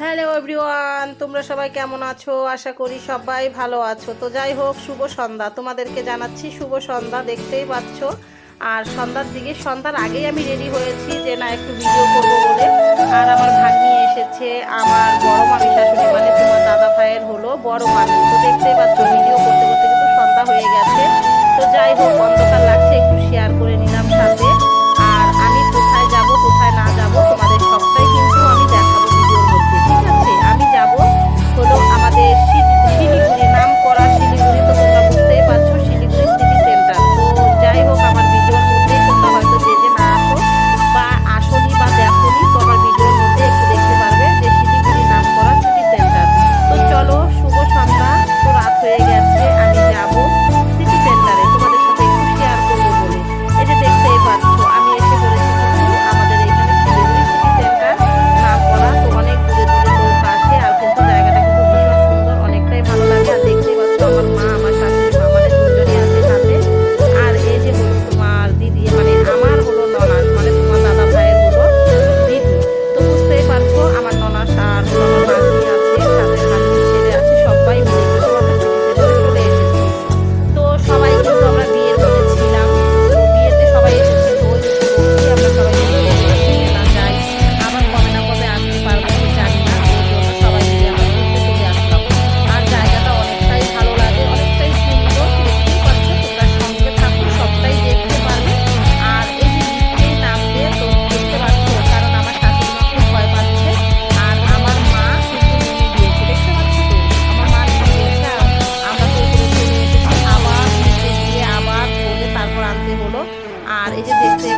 Hello everyone তোমরা সবাই কেমন আছো? আশা করি সবাই ভালো আছো। তো যাই হোক, শুভ সন্ধ্যা। তোমাদেরকে জানাচ্ছি শুভ সন্ধ্যা, দেখতেই পাচ্ছ। আর সন্ধ্যার দিকে, সন্ধ্যার আগেই আমি রেডি হয়েছি যে না, একটু ভিডিও করব বলে। আর আমার ভাগ্নি এসেছে, আমার বড় মামি শাশুড়ি মানে তোমার দাদা ভাইয়ের হলো বড় মামি। তো দেখতেই পাচ্ছ ভিডিও করতে করতে কিন্তু সন্ধ্যা হয়ে গেছে। তো যাই হোক, অন্ধকার আর এই যে দেখতে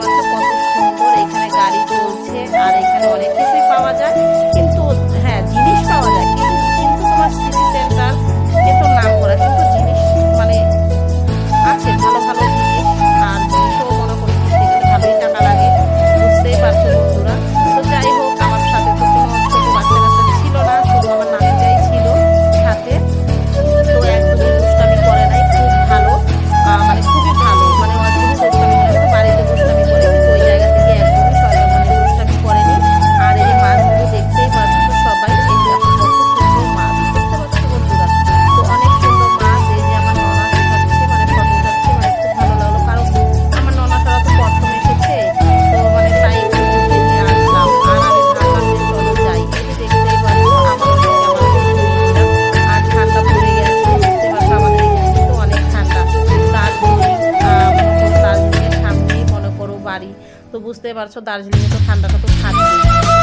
তো বুঝতে পারছ দার্জিলিংয়ে তো ঠান্ডাটা তো থাকবে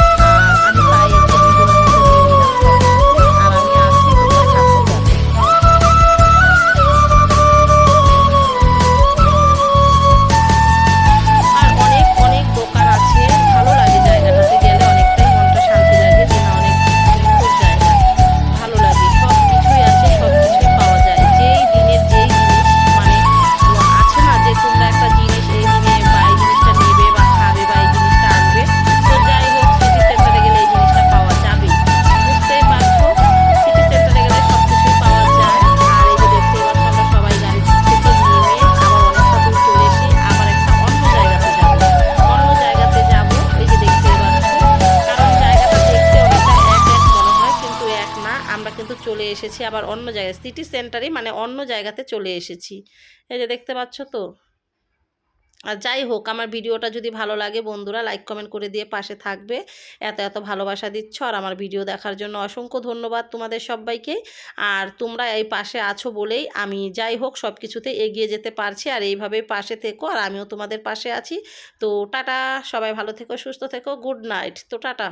চলে এসেছি, আবার অন্য জায়গায় সিটি সেন্টারে মানে অন্য জায়গাতে চলে এসেছি। এই যে দেখতে পাচ্ছ তো? আর যাই হোক, আমার ভিডিওটা যদি ভালো লাগে বন্ধুরা লাইক কমেন্ট করে দিয়ে পাশে থাকবে। এত এত ভালোবাসা দিচ্ছ আর আমার ভিডিও দেখার জন্য অসংখ্য ধন্যবাদ তোমাদের সবাইকে। আর তোমরা এই পাশে আছো বলেই আমি যাই হোক সব কিছুতে এগিয়ে যেতে পারছি আর এইভাবে পাশে থেকো আর আমিও তোমাদের পাশে আছি। তো টাটা, সবাই ভালো থেকো, সুস্থ থেকো গুড নাইট তো টাটা।